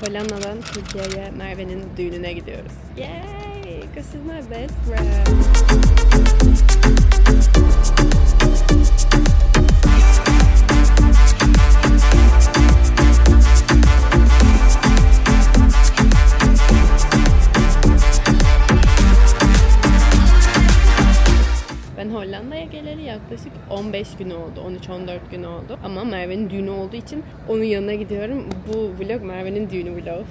Hollanda'dan Türkiye'ye Merve'nin düğününe gidiyoruz. Yay! Because she's my best friend. Ben Hollanda'ya geleli yaklaşık 15 gün oldu. 13-14 gün oldu. Ama Merve'nin düğünü olduğu için onun yanına gidiyorum. Bu vlog Merve'nin düğünü vlog.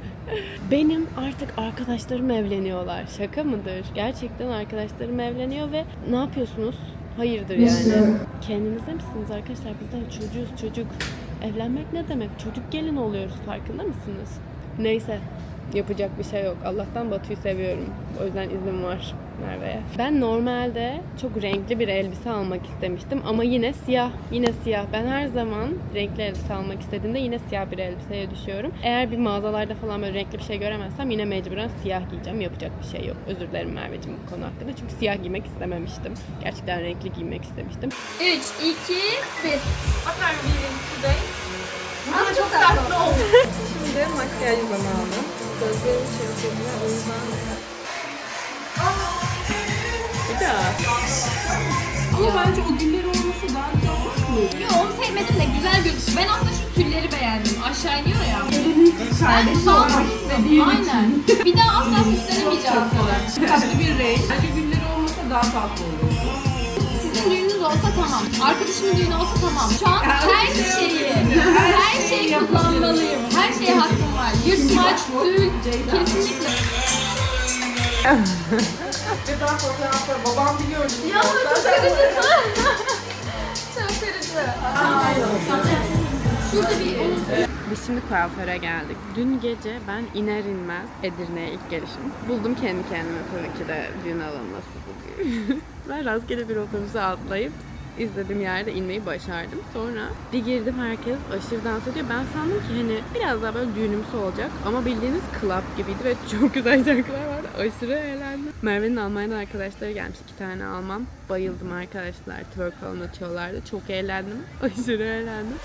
Benim artık arkadaşlarım evleniyorlar. Şaka mıdır? Gerçekten arkadaşlarım evleniyor ve ne yapıyorsunuz? Hayırdır yani. Kendinizde misiniz arkadaşlar? Biz de çocuğuz çocuk. Evlenmek ne demek? Çocuk gelin oluyoruz farkında mısınız? Neyse yapacak bir şey yok. Allah'tan Batu'yu seviyorum. O yüzden iznim var Merve'ye. Ben normalde çok renkli bir elbise almak istemiştim ama yine siyah. Yine siyah. Ben her zaman renkli elbise almak istediğimde yine siyah bir elbiseye düşüyorum. Eğer bir mağazalarda falan böyle renkli bir şey göremezsem yine mecburen siyah giyeceğim. Yapacak bir şey yok. Özür dilerim Merveciğim bu konu hakkında. Çünkü siyah giymek istememiştim. Gerçekten renkli giymek istemiştim. 3, 2, 1. Bakar mıyım today? Ama çok tatlı oldu. Şimdi makyaj zamanı. Gözlerim şey yapıyor o yüzden. Daha. Ama bence o gülleri olmasa daha güzel olmaz mı? Yo onu sevmedim de güzel gözüküyor. Ben aslında şu tülleri beğendim. Aşağı iniyor ya. Kardeşi olmak istediğim Aynen. Bir daha asla süslenemeyeceğim falan. Tatlı bir renk. Bence gülleri olmasa daha tatlı olur. Sizin düğününüz olsa tamam. Arkadaşımın düğünü olsa tamam. Şu an her şeyi, her şeyi kullanmalıyım. Her şeye hakkım var. Yırtmaç, tül, kesinlikle. Ve ben fotoğrafları babam biliyor. Ya çok kırıcısın. çok kırıcı. Şurada bir onu Biz şimdi kuaföre geldik. Dün gece ben iner inmez Edirne'ye ilk gelişim. Buldum kendi kendime tabii ki de düğün alınması bugün. ben rastgele bir otobüse atlayıp izlediğim yerde inmeyi başardım. Sonra bir girdim herkes aşırı dans ediyor. Ben sandım ki hani biraz daha böyle düğünümsü olacak. Ama bildiğiniz club gibiydi ve çok güzel şarkılar vardı. Aşırı eğlendim. Merve'nin Almanya'dan arkadaşları gelmiş. iki tane Alman. Bayıldım arkadaşlar. Twerk falan atıyorlardı. Çok eğlendim. Aşırı eğlendim.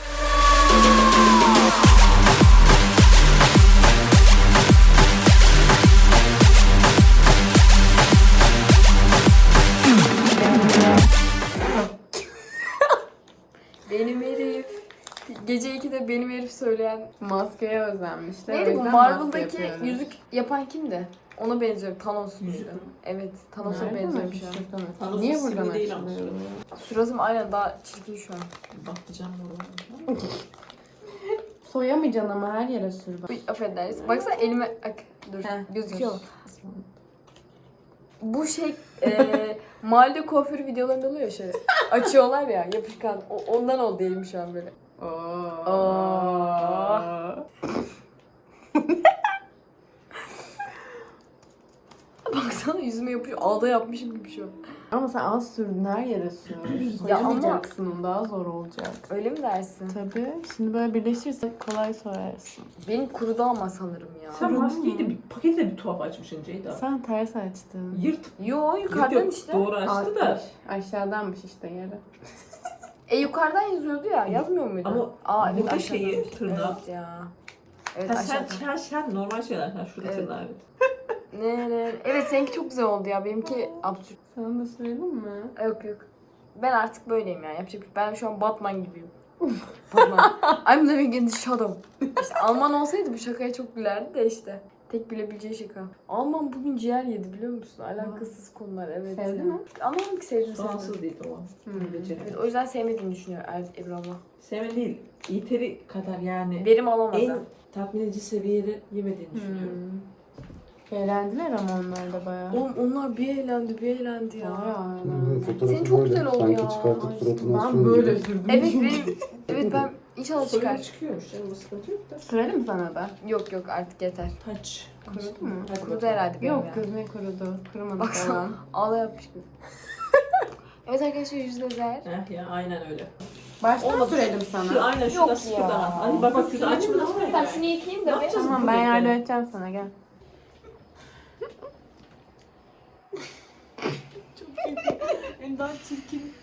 Gece 2'de benim herif söyleyen Maskeye özenmişler. neydi bu Marvel'daki yüzük yapan kimdi? Ona benziyor. Thanos muydu? Evet, Thanos'a benziyor şu an. Thanos'un Niye simli buradan değil ama açılıyor? Suratım aynen daha çirkin şu an. Bakacağım oradan. Soyamayacaksın ama her yere sür bak. Affedersin. Baksana elime... Ak, dur. Heh, gözüküyor mu? Bu şey e, mahalle kuaförü videolarında oluyor ya şöyle. Açıyorlar ya yapışkan. O, ondan oldu elim şu an böyle. Aa. Baksana yüzüme yapıyor. Ağda yapmışım gibi şu an. Ama sen az sürdün her yere sür. Ya ama- Soyamayacaksın onu daha zor olacak. Öyle mi dersin? Tabii. Şimdi böyle birleşirse kolay soyarsın. Benim kurudu ama sanırım ya. Sen maskeyi de bir paketi de bir tuhaf açmışsın Ceyda. Sen ters açtın. Yırt. Yo Yırt yukarıdan yok. işte. Doğru açtı da. Aş- aşağıdanmış işte yere. E yukarıdan yazıyordu ya. Yazmıyor muydu? Ama Aa evet burada aşağıdan. şeyi, tırnağı. Evet ya. Evet Ha, sen, sen, sen normal şeyler. Ha, şurada Evet. tırnağı evet. Ne ne. Evet seninki çok güzel oldu ya. Benimki absürt. Sana da söyledim mi? Yok yok. Ben artık böyleyim yani. Yapacak bir Ben şu an Batman gibiyim. Batman. I'm living in the shadow. İşte Alman olsaydı bu şakaya çok gülerdi de işte. Tek bilebileceği şaka. Alman bugün ciğer yedi biliyor musun? Alakasız konular evet. Sevdi mi? Anlamadım ki sevdim Soğansız sevdim. değil o. Hmm. Evet, o yüzden sevmediğini düşünüyor Er- Ebru abla. Sevme değil. Yeteri kadar yani. Verim alamadı. en tatmin edici seviyede yemediğini düşünüyorum. Hmm. Eğlendiler ama onlar da bayağı. Oğlum onlar bir eğlendi bir eğlendi ya. Bayağı Senin çok güzel oldu Sanki ya. çıkartıp suratına Ben böyle sürdüm. Evet benim. Evet ben inşallah Sorun çıkar. çıkıyormuş canım sıkıntı yok da. Sürelim sana da. Yok yok artık yeter. Taç. Kurudu mu? Hadi Kurudu bakalım. herhalde benim Yok ya. kız ne kurudu? Kurumadı Baksana. falan. Ağla yapmış gibi. evet arkadaşlar yüzde zer. Heh ya aynen öyle. Baştan Olmadı. sürelim Şu sana. aynen Yok şurada sıfır ya. daha. Hani bak bak şurada açma. Ben şunu yıkayayım da Ne yapacağız? Tamam ben yardım edeceğim sana gel. En daha çirkin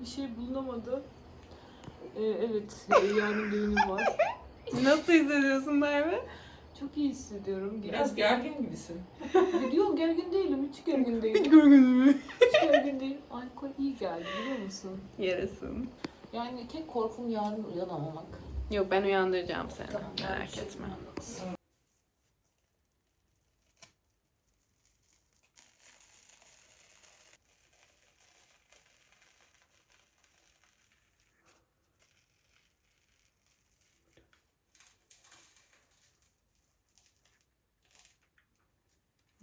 bir şey bulunamadı. Ee, evet, yani düğünü var. Nasıl hissediyorsun Merve? Çok iyi hissediyorum. Biraz gergin gibisin. Yok gergin değilim. Hiç gergin değilim. Hiç görmedim. Hiç gergin değilim. Alkol iyi geldi biliyor musun? Yarasın. Yani tek korkum yarın uyanamamak. Yok ben uyandıracağım seni. Tamam, Merak şey etme.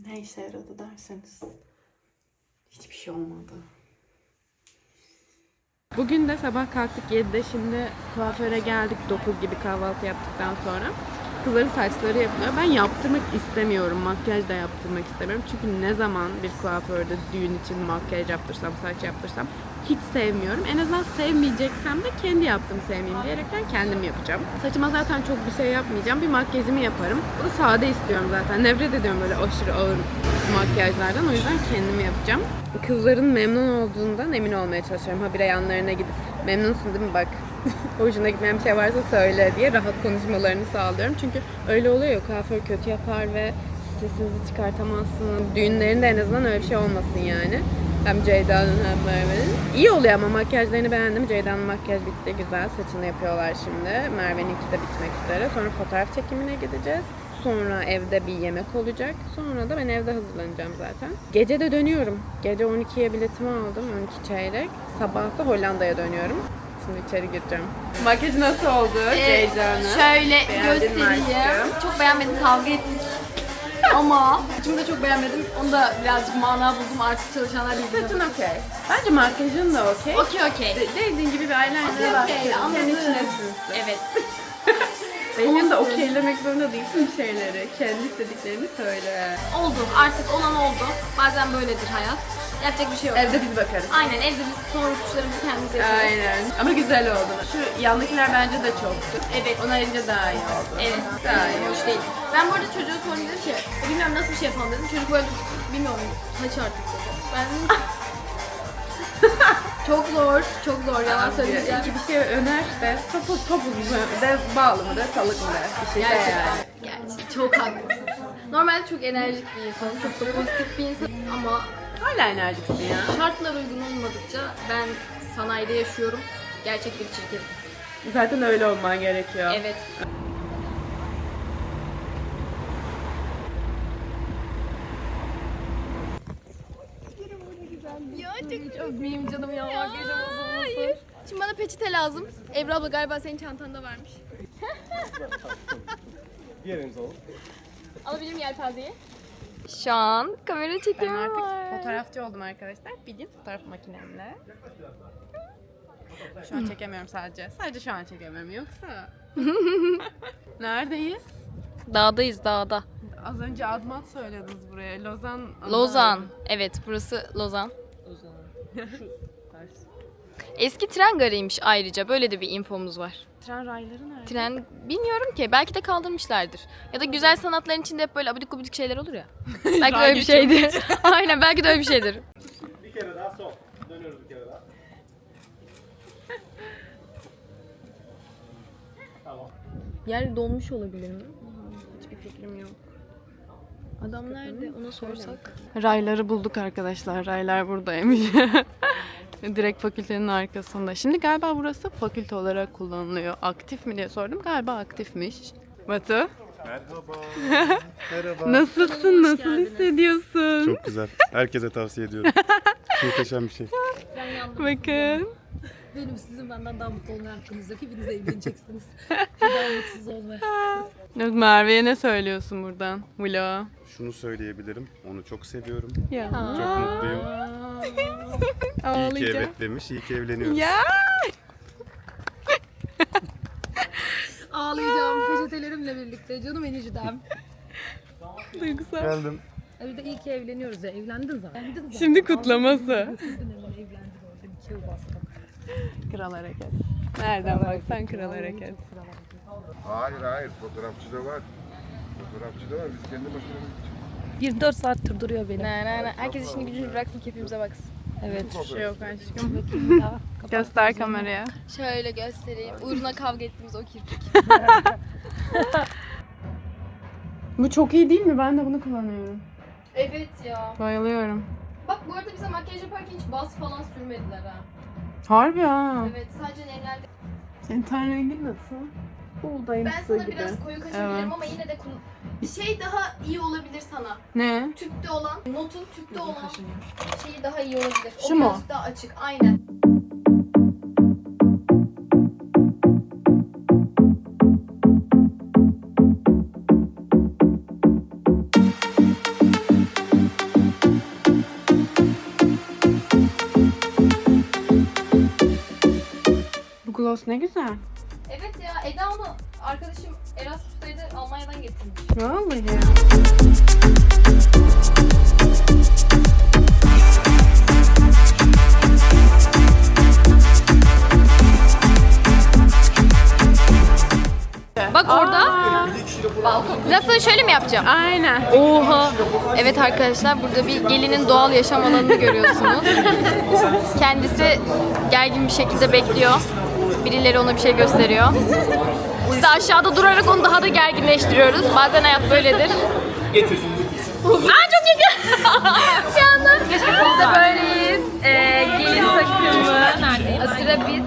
Ne işe yaradı derseniz. Hiçbir şey olmadı. Bugün de sabah kalktık 7'de şimdi kuaföre geldik 9 gibi kahvaltı yaptıktan sonra. Kızların saçları yapılıyor. Ben yaptırmak istemiyorum. Makyaj da yaptırmak istemiyorum. Çünkü ne zaman bir kuaförde düğün için makyaj yaptırsam, saç yaptırsam hiç sevmiyorum. En azından sevmeyeceksem de kendi yaptım sevmeyeyim diyerekten kendim yapacağım. Saçıma zaten çok bir şey yapmayacağım. Bir makyajımı yaparım. Bu sade istiyorum zaten. Nefret ediyorum böyle aşırı ağır makyajlardan. O yüzden kendimi yapacağım. Kızların memnun olduğundan emin olmaya çalışıyorum. Habire yanlarına gidip memnunsun değil mi bak hoşuna gitmeyen bir şey varsa söyle diye rahat konuşmalarını sağlıyorum. Çünkü öyle oluyor ya kuaför kötü yapar ve sesinizi çıkartamazsınız. Düğünlerinde en azından öyle bir şey olmasın yani. Hem Ceyda'nın hem Merve'nin. İyi oluyor ama makyajlarını beğendim. Ceyda'nın makyaj bitti güzel. Saçını yapıyorlar şimdi. Merve'ninki de bitmek üzere. Sonra fotoğraf çekimine gideceğiz. Sonra evde bir yemek olacak. Sonra da ben evde hazırlanacağım zaten. Gece de dönüyorum. Gece 12'ye biletimi aldım. 12 çeyrek. Sabah da Hollanda'ya dönüyorum. Şimdi içeri gireceğim. Makyaj nasıl oldu Ee, şöyle Beğendin mi göstereyim. Çok beğenmedim kavga ettik. Ama saçımı da çok beğenmedim. Onu da birazcık mana buldum artık çalışanlar bilmiyor. Saçın okey. Bence makyajın da okey. Okey okey. De- Dediğin gibi bir eyeliner Okey, var. okey, Senin anladım. içine sinsin. Evet. Benim de okeylemek zorunda değilsin bir şeyleri. Kendi istediklerini söyle. Oldu. Artık olan oldu. Bazen böyledir hayat. Yapacak bir şey yok. Evde biz bakarız. Aynen evde biz son rötuşlarımızı kendimiz yapıyoruz. Aynen. Ama güzel oldu. Şu yandakiler bence de çoktu. Evet. Onu ayrıca daha iyi oldu. Evet. Daha iyi Hoş değil. Ben bu arada çocuğa sordum dedim ki bilmem nasıl bir şey yapalım dedim. Çocuk böyle bilmiyorum saç artık dedi. Ben dedim ki, çok zor, çok zor yalan söyleyeceğim. iki bir şey öner de topuz topuz mu de bağlı mı de salık mı de bir şey de Gerçekten, yani. gerçekten çok haklısın. Normalde çok enerjik bir insanım, çok da pozitif bir insanım ama Hala enerjiksin ya. şartlar uygun olmadıkça ben sanayide yaşıyorum. Gerçek bir çirkin. Zaten öyle olman gerekiyor. Evet. Ya çok çok miyim canım ya. Makyajım bozulmasın. Şimdi bana peçete lazım. Ebru abla galiba senin çantanda varmış. Yeriniz olun. Alabilir miyim yelpazeyi? Şu an kamera Ben çekiyorum artık fotoğrafçı oldum arkadaşlar. Bildiğin fotoğraf makinemle. Şu an çekemiyorum sadece. Sadece şu an çekemiyorum yoksa. Neredeyiz? Dağdayız dağda. Az önce Admat söylediniz buraya. Lozan. Lozan. Evet burası Lozan. Eski tren garıymış ayrıca. Böyle de bir infomuz var. Tren rayları nerede? Tren bilmiyorum ki. Belki de kaldırmışlardır. Ya da güzel sanatların içinde hep böyle abidik gubidik şeyler olur ya. Belki de öyle bir şeydir. Aynen belki de öyle bir şeydir. Bir kere daha sol. Dönüyoruz bir kere daha. Tamam. Yer dolmuş olabilir mi? Hiçbir fikrim yok. Adam nerede? Ona sorsak. Rayları bulduk arkadaşlar. Raylar buradaymış. Direkt fakültenin arkasında. Şimdi galiba burası fakülte olarak kullanılıyor. Aktif mi diye sordum. Galiba aktifmiş. Batu. Merhaba. Merhaba. Nasılsın? Nasıl hissediyorsun? Çok güzel. Herkese tavsiye ediyorum. Muhteşem bir şey. Bakın. Benim sizin benden daha mutlu olmaya hakkınız yok. Hepiniz evleneceksiniz. daha mutsuz olmaya. Merve'ye ne söylüyorsun buradan? Vlog. Şunu söyleyebilirim. Onu çok seviyorum. Ya. Çok mutluyum. İyi ki Ağlayacağım. evet demiş. İyi ki evleniyoruz. Ya. Ağlayacağım peçetelerimle birlikte. Canım eniştem. Duygusal. Geldim. Bir de iyi ki evleniyoruz ya. Evlendin zaten. Evlendin zaten. Şimdi kutlaması. Hemen evlendin orada. Bir kere bastım. Kral hareket. Nereden baksan kral hareket. Hayır hayır fotoğrafçı da var. Fotoğrafçı da var. Biz kendi makinemiz 24 saattir duruyor benim. Ne ne ne. Herkes işini gücünü bıraksın keyfimize baksın. Evet. Şey yok aşkım. Göster kameraya. Şöyle göstereyim. Uğruna kavga ettiğimiz o kirpik. Bu çok iyi değil mi? Ben de bunu kullanıyorum. Evet ya. Bayılıyorum. Bak bu arada bize makyaj yaparken hiç bas falan sürmediler ha. Harbi ha. Evet sadece nemlerde. Senin ten rengin nasıl? Buğdayımsı Ben sana gibi. biraz koyu kaçabilirim Evet. ama yine de kullan. Bir şey daha iyi olabilir sana. Ne? Tüpte olan, notun tüpte olan şeyi daha iyi olabilir. Şu o mu? birazcık daha açık. Aynen. Gloss ne güzel. Evet ya Eda onu arkadaşım Erasmus'taydı Almanya'dan getirmiş. Vallahi. Bak orada balkon. Nasıl şöyle mi yapacağım? Aynen. Oha. Evet arkadaşlar burada bir gelinin doğal yaşam alanını görüyorsunuz. Kendisi gergin bir şekilde bekliyor. Birileri ona bir şey gösteriyor. Biz de aşağıda durarak onu daha da gerginleştiriyoruz. Bazen hayat böyledir. Getirsin getirsin. Aa çok yakın. bir anda. Biz de böyleyiz. Ee, gelin takımı. Sıra biz.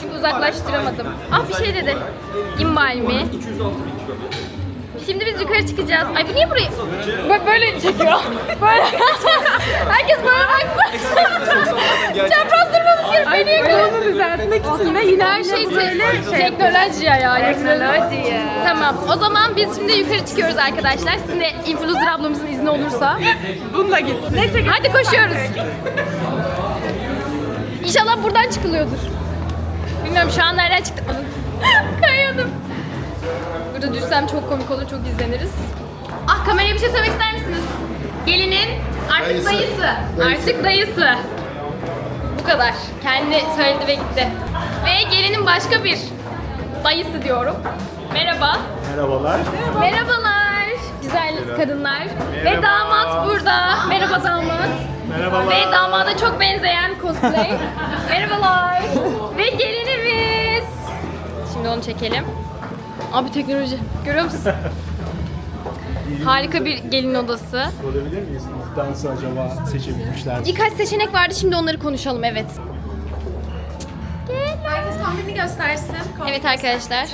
Çünkü uzaklaştıramadım. Ah bir şey dedi. İmbal mi? Şimdi biz yukarı çıkacağız. Ay bu niye burayı Bö- böyle çekiyor? Böyle. Herkes böyle baksın. Çapraz durmamız gerekiyor. Beni yakıyor. Bunu düzeltmek için de yine Her şey te- teknoloji ya yani. Teknoloji ya. Tamam. O zaman biz şimdi yukarı çıkıyoruz arkadaşlar. Sizin de influencer ablamızın izni olursa. Bununla git. Neyse Hadi koşuyoruz. İnşallah buradan çıkılıyordur. Bilmiyorum şu an nereden çıktı. Kayıyordum. Burada düşsem çok komik olur, çok izleniriz. Ah kameraya bir şey söylemek ister misiniz? Gelinin artık Dayısı. dayısı. Dayısı. Artık dayısı. Bu kadar. Kendi söyledi ve gitti. Ve gelinin başka bir dayısı diyorum. Merhaba. Merhabalar. Merhabalar. Güzel kadınlar. Ve damat burada. Merhaba damat. Merhabalar. Ve damada çok benzeyen cosplay. Merhabalar. Ve gelinimiz. Şimdi onu çekelim. Abi teknoloji. Görüyor musun? Harika bir gelin odası. Sorabilir miyiz? Dansı acaba seçebilmişler mi? Birkaç seçenek vardı. Şimdi onları konuşalım. Evet. Kombini göstersin. Evet arkadaşlar.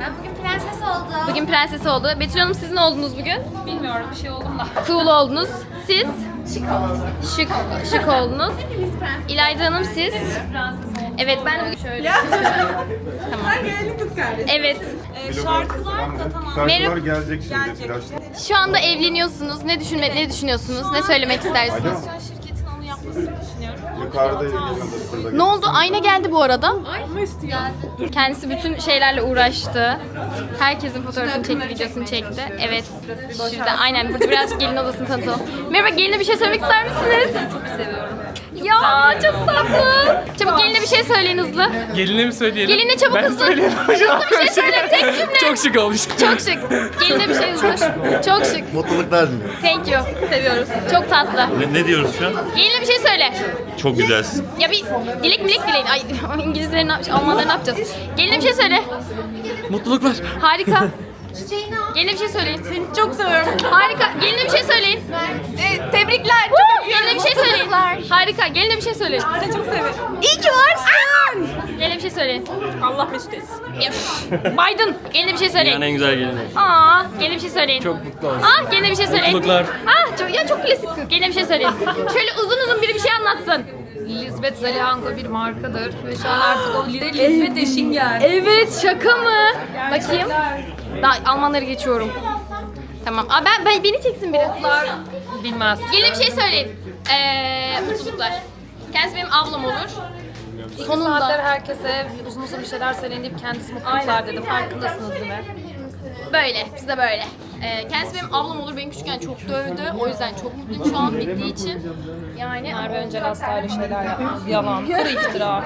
Ben bugün prenses oldum. Bugün prenses oldu. Betül Hanım siz ne oldunuz bugün? Bilmiyorum bir şey oldum da. Cool oldunuz. Siz? Şık oldunuz. Şık, şık oldunuz. İlayda Hanım siz? Evet ben de bugün şöyle. tamam. Gelin kız kardeşim. Evet. şarkılar da tamam. Şarkılar Merhaba. gelecek şimdi. Flash. Şu anda evleniyorsunuz. Ne düşünme ne düşünüyorsunuz? Ne söylemek istersiniz? Şirketin onu yapmasını düşünüyorum. Yukarıda odasında. Ne oldu? Ayna geldi bu arada. Kendisi bütün şeylerle uğraştı. Herkesin fotoğrafını çekti, videosunu çekti. Evet. Şurada aynen burada biraz gelin odasını tanıtalım. Merhaba geline bir şey söylemek ister misiniz? Ya çok tatlı. Çabuk geline bir şey söyleyin hızlı. Geline mi söyleyelim? Geline çabuk ben hızlı. söyleyeyim. Hızlı bir şey söyle tek cümle. Çok şık olmuş. Çok şık. Geline bir şey hızlı. Çok şık. Mutluluklar diliyorum. Thank you. Seviyoruz. Çok tatlı. Ne, ne diyoruz şu an? Geline bir şey söyle. Çok güzelsin. Ya bir dilek milek dileyin. Ay İngilizlerin ne yapacağız? Almanlar ne yapacağız? Geline bir şey söyle. Mutluluklar. Harika. Geline bir şey söyleyin. Seni çok seviyorum. Harika. Geline bir şey Harika. Geline bir şey söyleyin. Seni çok seviyorum. İyi ki varsın. Geline bir şey söyleyin. Allah mesut etsin. Biden. Geline bir şey söyleyin. en güzel gelini. Aa, geline bir şey söyleyin. Çok mutlu olsun. Ah, geline bir şey söyleyin. Mutluluklar. Ah, çok, ya çok klasiksiniz. Geline bir şey söyleyin. Şöyle uzun uzun biri bir şey anlatsın. Lisbeth Zalihanko bir markadır ve şu an artık o Lisbeth Eşinger. Evet, şaka mı? Bakayım. Daha Almanları geçiyorum. Tamam. Aa, ben, ben beni çeksin biri. Bilmez. Gelin bir şey söyleyin. Ee, mutluluklar. Kendisi benim ablam olur. Sonunda. Saatler herkese uzun uzun bir şeyler söyleyin deyip kendisi mutluluklar dedi. Farkındasınız değil mi? Böyle, biz de böyle. Ee, kendisi benim ablam olur. Beni küçükken çok dövdü. O yüzden çok mutluyum şu an bittiği için. Yani Merve Öncel asla öyle şeyler yapmaz. Yalan. Kuru iftira.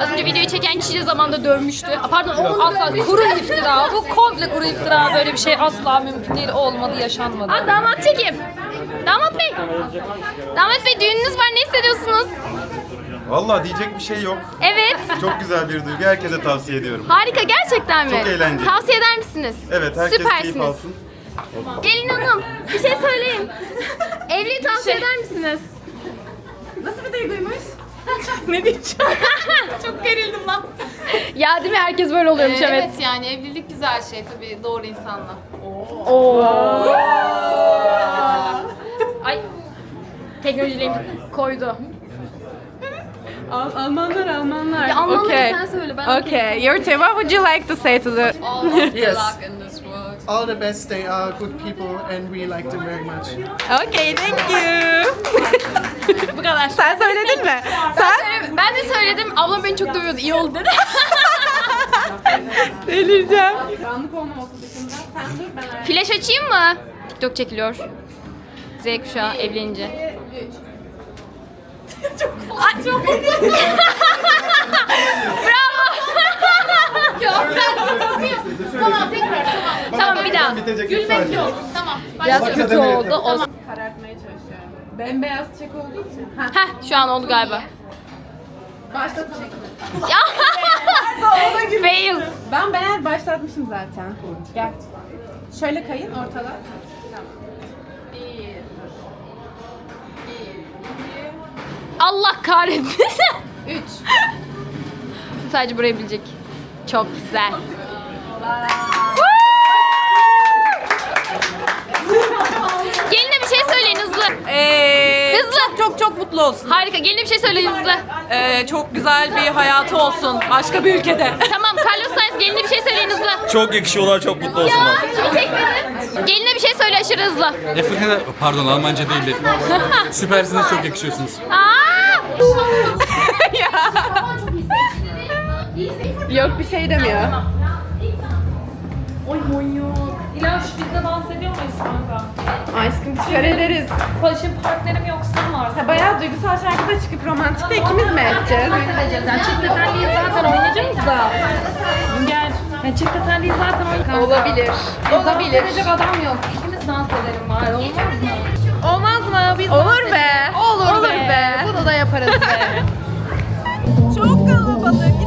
az önce videoyu çeken kişi de zamanda dövmüştü. Aa, Pardon, o Asla kuru iftira. Bu komple kuru iftira. Böyle bir şey asla mümkün değil. Olmadı, yaşanmadı. Aa, damat çekim. Damat bey. Damat bey düğününüz var. Ne hissediyorsunuz? Valla diyecek bir şey yok. Evet. Çok güzel bir duygu. Herkese tavsiye ediyorum. Harika gerçekten mi? Çok eğlenceli. Tavsiye eder misiniz? Evet herkes Süpersiniz. keyif alsın. Gelin hanım bir şey söyleyin. Evliliği tavsiye eder misiniz? Nasıl bir duyguymuş? ne diyeceğim? Çok gerildim lan. Ya değil mi? Herkes böyle oluyormuş evet. Evet yani evlilik güzel şey tabii doğru insanla. Ay. Teknolojiyle koydu. Al- Almanlar Almanlar. Ya Almanları okay. sen söyle ben Okay, your team, what would you like to say to the... All of the Yes. luck in this world. All the best. They are good people and we like them very much. Okay, thank you. Bu kadar. Sen söyledin mi? Sen? Ben de söyledim. Ablam beni çok dövüyordu. İyi oldu dedi. Delireceğim. Flash açayım mı? TikTok çekiliyor. Z kuşağı evlenince. Ay, çok Bravo. Tamam tekrar tamam. tamam bir daha. Bitecek Gülmek yok. Tamam. Biraz kötü oldu. Olsun. Karartmaya çalışıyorum. Bembeyaz çek olduğu için. Ha, Heh şu an oldu galiba. başlatalım. Ya. Fail. Ben ben başlatmışım zaten. Gel. Şöyle kayın ortalar. Allah kahretsin. Üç. Sadece burayı bilecek. Çok güzel. Geline bir şey söyleyin hızlı. hızlı. Çok çok mutlu olsun. Harika. Geline bir şey söyleyin hızlı. Ee, çok güzel bir hayatı olsun başka bir ülkede. Tamam Carlos Sainz geline bir şey söyleyin hızlı. Çok yakışıyorlar, çok mutlu olsunlar. Ya çekmedin. Geline bir şey söyle aşırı hızlı. Afrika'da, pardon Almanca değildi. Süpersiniz, çok yakışıyorsunuz. Aa! Yok bir şey demiyor. İlaç bizde dans ediyor muyuz kanka? Aşkım çıkar ederiz. Paşım partnerim yoksa mı varsın? Ha, bayağı duygusal şarkıda çıkıp romantik de ikimiz mi edeceğiz? Yani çift tetelliyi zaten oynayacağız da. Gel. Yani çift tetelliyi zaten oynayacağız. Olabilir. Olabilir. Dans adam yok. İkimiz dans edelim bari olmaz mı? Olmaz mı? Biz Olur be. Olur, Olur be. be. Bunu da yaparız be. Çok kalabalık.